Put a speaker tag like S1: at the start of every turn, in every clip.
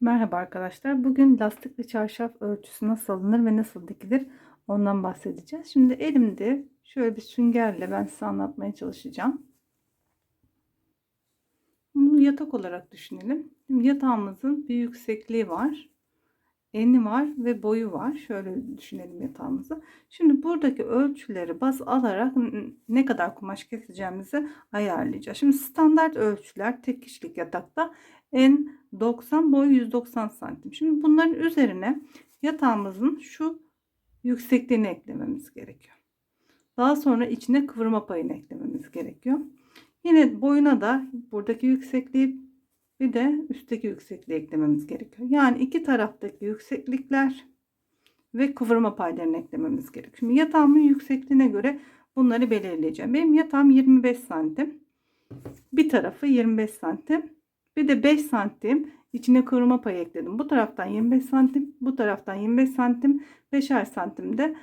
S1: Merhaba arkadaşlar. Bugün lastikli çarşaf ölçüsü nasıl alınır ve nasıl dikilir ondan bahsedeceğiz. Şimdi elimde şöyle bir süngerle ben size anlatmaya çalışacağım. Bunu yatak olarak düşünelim. Şimdi yatağımızın bir yüksekliği var. Eni var ve boyu var. Şöyle düşünelim yatağımızı. Şimdi buradaki ölçüleri baz alarak ne kadar kumaş keseceğimizi ayarlayacağız. Şimdi standart ölçüler tek kişilik yatakta en 90 boy 190 santim. Şimdi bunların üzerine yatağımızın şu yüksekliğini eklememiz gerekiyor. Daha sonra içine kıvırma payını eklememiz gerekiyor. Yine boyuna da buradaki yüksekliği bir de üstteki yüksekliği eklememiz gerekiyor. Yani iki taraftaki yükseklikler ve kıvırma paylarını eklememiz gerekiyor. Şimdi yatağımın yüksekliğine göre bunları belirleyeceğim. Benim yatağım 25 santim. Bir tarafı 25 santim. Bir de 5 santim içine kıvırma payı ekledim. Bu taraftan 25 santim, bu taraftan 25 santim, 5'er santim de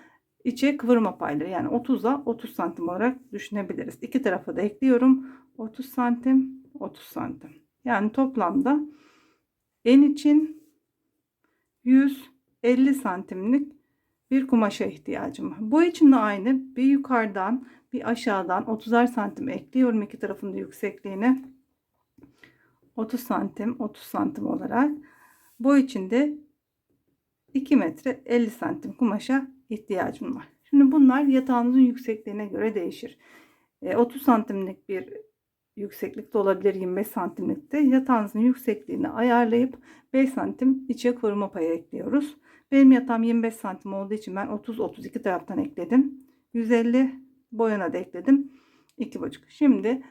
S1: içe kıvırma payları. Yani 30'a 30 santim olarak düşünebiliriz. İki tarafa da ekliyorum. 30 santim, 30 santim. Yani toplamda en için 150 santimlik bir kumaşa ihtiyacım var. Bu için de aynı. Bir yukarıdan bir aşağıdan 30'ar santim ekliyorum iki tarafın da yüksekliğine. 30 santim 30 santim olarak boy içinde 2 metre 50 santim kumaşa ihtiyacım var. Şimdi bunlar yatağınızın yüksekliğine göre değişir. 30 e, santimlik bir yükseklikte olabilir 25 santimlikte. Yatağınızın yüksekliğini ayarlayıp 5 santim içe koruma payı ekliyoruz. Benim yatağım 25 santim olduğu için ben 30-32 taraftan ekledim. 150 boyana da ekledim. 2,5. Şimdi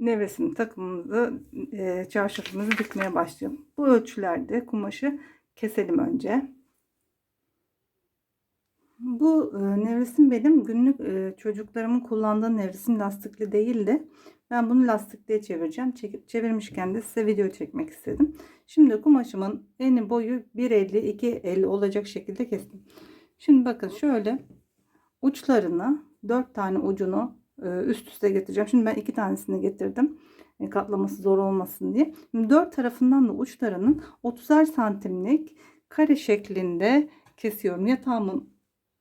S1: nevresim takımımızı e, çarşafımızı dikmeye başlayalım. Bu ölçülerde kumaşı keselim önce. Bu e, nevresim benim günlük e, çocuklarımın kullandığı nevresim lastikli değildi. Ben bunu lastikliye çevireceğim. Çekip çevirmişken de size video çekmek istedim. Şimdi kumaşımın eni boyu 1.50 2.50 olacak şekilde kestim. Şimdi bakın şöyle uçlarını 4 tane ucunu e, üst üste getireceğim. Şimdi ben iki tanesini getirdim. E, katlaması zor olmasın diye. Şimdi dört tarafından da uçlarının 30'ar santimlik kare şeklinde kesiyorum. Yatağımın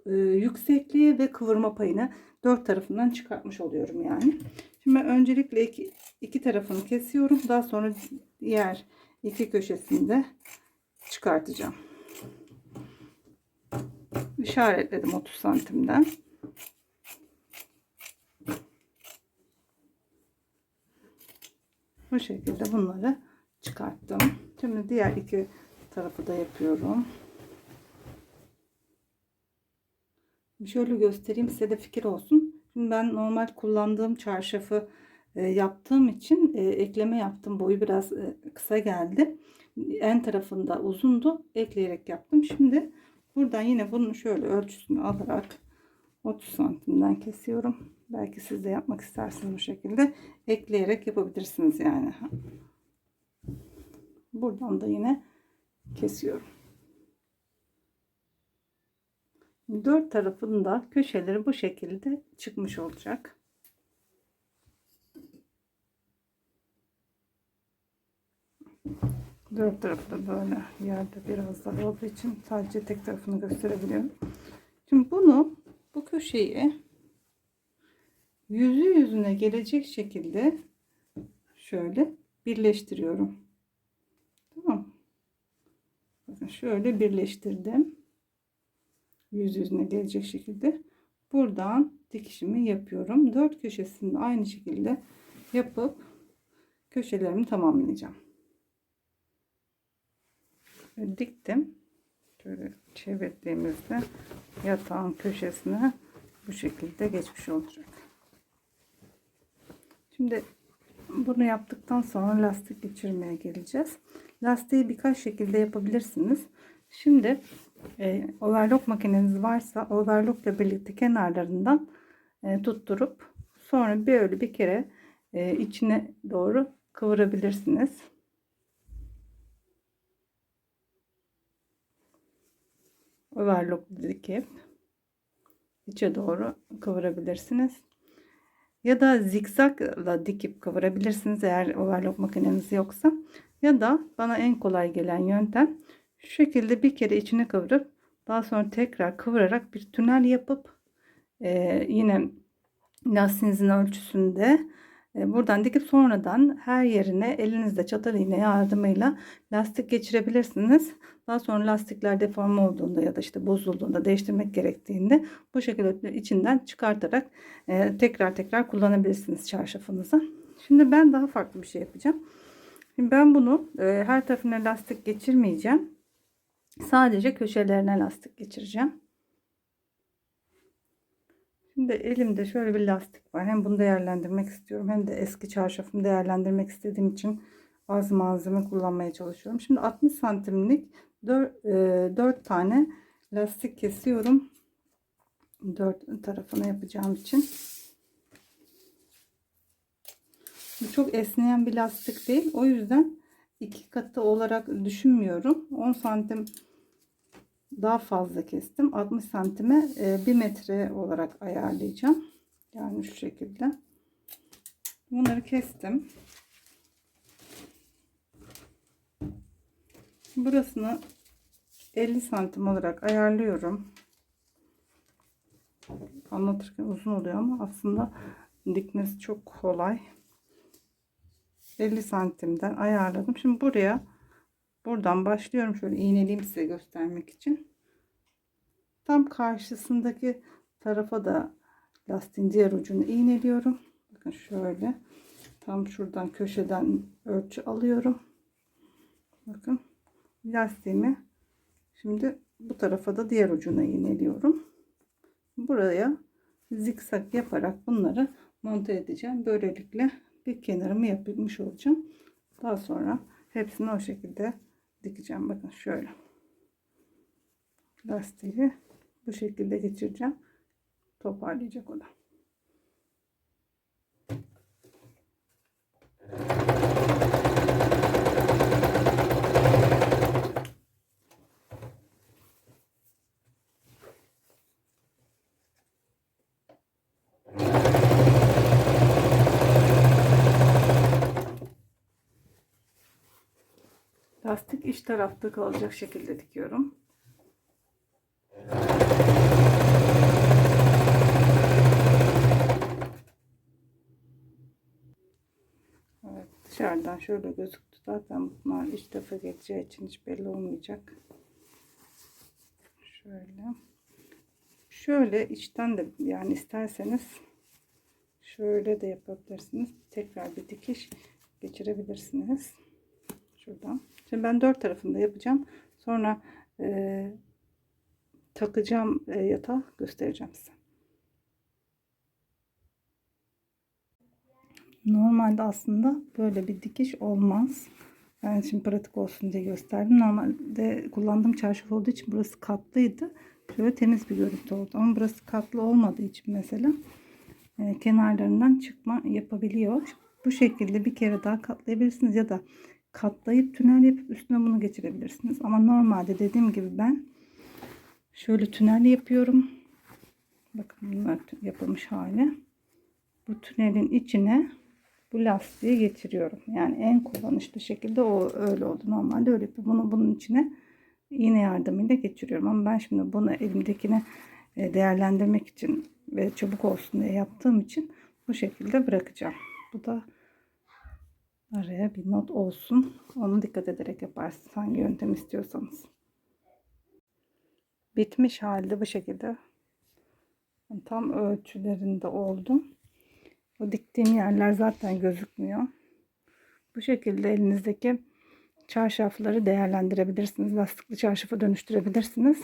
S1: e, yüksekliği ve kıvırma payını dört tarafından çıkartmış oluyorum yani. Şimdi öncelikle iki, iki tarafını kesiyorum. Daha sonra diğer iki köşesinde çıkartacağım. İşaretledim 30 santimden. Bu şekilde bunları çıkarttım. Şimdi diğer iki tarafı da yapıyorum. Şöyle göstereyim size de fikir olsun. Şimdi ben normal kullandığım çarşafı e, yaptığım için e, ekleme yaptım. Boyu biraz e, kısa geldi. En tarafında uzundu. Ekleyerek yaptım. Şimdi buradan yine bunun şöyle ölçüsünü alarak 30 santimden kesiyorum. Belki siz de yapmak istersiniz bu şekilde. Ekleyerek yapabilirsiniz yani. Buradan da yine kesiyorum. Dört tarafında köşeleri bu şekilde çıkmış olacak. Dört tarafı da böyle yerde biraz daha olduğu için sadece tek tarafını gösterebiliyorum. Şimdi bunu bu köşeyi yüzü yüzüne gelecek şekilde şöyle birleştiriyorum. Tamam. Bakın şöyle birleştirdim. Yüz yüzüne gelecek şekilde. Buradan dikişimi yapıyorum. Dört köşesini aynı şekilde yapıp köşelerimi tamamlayacağım. Diktim. Şöyle çevirdiğimizde yatağın köşesine bu şekilde geçmiş olacak. Şimdi bunu yaptıktan sonra lastik geçirmeye geleceğiz. Lastiği birkaç şekilde yapabilirsiniz. Şimdi e, overlock makineniz varsa overlock ile birlikte kenarlarından e, tutturup sonra böyle bir kere e, içine doğru kıvırabilirsiniz. Overlock dikip içe doğru kıvırabilirsiniz. Ya da zikzakla dikip kıvırabilirsiniz eğer overlock makineniz yoksa. Ya da bana en kolay gelen yöntem şu şekilde bir kere içine kıvırıp daha sonra tekrar kıvırarak bir tünel yapıp e, yine lastiğinizin ölçüsünde e, buradan dikip sonradan her yerine elinizde çatal iğne yardımıyla lastik geçirebilirsiniz. Daha sonra lastikler deforme olduğunda ya da işte bozulduğunda değiştirmek gerektiğinde bu şekilde içinden çıkartarak e, tekrar tekrar kullanabilirsiniz çarşafınızı. Şimdi ben daha farklı bir şey yapacağım. Şimdi ben bunu e, her tarafına lastik geçirmeyeceğim. Sadece köşelerine lastik geçireceğim. Şimdi elimde şöyle bir lastik var. Hem bunu değerlendirmek istiyorum hem de eski çarşafımı değerlendirmek istediğim için az malzeme kullanmaya çalışıyorum. Şimdi 60 santimlik 4, 4 tane lastik kesiyorum. 4 tarafına yapacağım için. Bu çok esneyen bir lastik değil. O yüzden iki katı olarak düşünmüyorum. 10 santim daha fazla kestim. 60 santime 1 metre olarak ayarlayacağım. Yani şu şekilde. Bunları kestim. Burasını 50 santim olarak ayarlıyorum. Anlatırken uzun oluyor ama aslında dikmesi çok kolay. 50 santimden ayarladım. Şimdi buraya buradan başlıyorum. Şöyle iğneleyeyim size göstermek için. Tam karşısındaki tarafa da lastiğin diğer ucunu iğneliyorum. Bakın şöyle. Tam şuradan köşeden ölçü alıyorum. Bakın lastiğimi şimdi bu tarafa da diğer ucuna iğneliyorum. Buraya zikzak yaparak bunları monte edeceğim. Böylelikle bir kenarımı yapmış olacağım. Daha sonra hepsini o şekilde dikeceğim. Bakın şöyle. Lastiği bu şekilde geçireceğim. Toparlayacak o da. Lastik iç tarafta kalacak şekilde dikiyorum. Evet, dışarıdan şöyle gözüktü. Zaten bunlar iç tarafa geçeceği için hiç belli olmayacak. Şöyle. Şöyle içten de yani isterseniz şöyle de yapabilirsiniz. Tekrar bir dikiş geçirebilirsiniz. Şuradan. Şimdi ben dört tarafında yapacağım. Sonra e, takacağım e, yatağı göstereceğim size. Normalde aslında böyle bir dikiş olmaz. Ben şimdi pratik olsun diye gösterdim. Normalde kullandığım çarşaf olduğu için burası katlıydı. Şöyle temiz bir görüntü oldu. Ama burası katlı olmadığı için mesela e, kenarlarından çıkma yapabiliyor. Bu şekilde bir kere daha katlayabilirsiniz ya da katlayıp tünel yapıp üstüne bunu geçirebilirsiniz. Ama normalde dediğim gibi ben şöyle tünel yapıyorum. Bakın bunlar yapılmış hali. Bu tünelin içine bu lastiği geçiriyorum. Yani en kullanışlı şekilde o öyle oldu. Normalde öyle yapıyorum. Bunu bunun içine iğne yardımıyla geçiriyorum. Ama ben şimdi bunu elimdekine değerlendirmek için ve çabuk olsun diye yaptığım için bu şekilde bırakacağım. Bu da araya bir not olsun. Onu dikkat ederek yaparsınız. Hangi yöntem istiyorsanız. Bitmiş halde bu şekilde tam ölçülerinde oldum. O diktiğim yerler zaten gözükmüyor. Bu şekilde elinizdeki çarşafları değerlendirebilirsiniz. Lastikli çarşafa dönüştürebilirsiniz.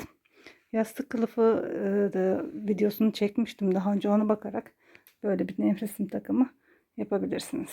S1: Yastık kılıfı e, da videosunu çekmiştim daha önce ona bakarak böyle bir nefresim takımı yapabilirsiniz.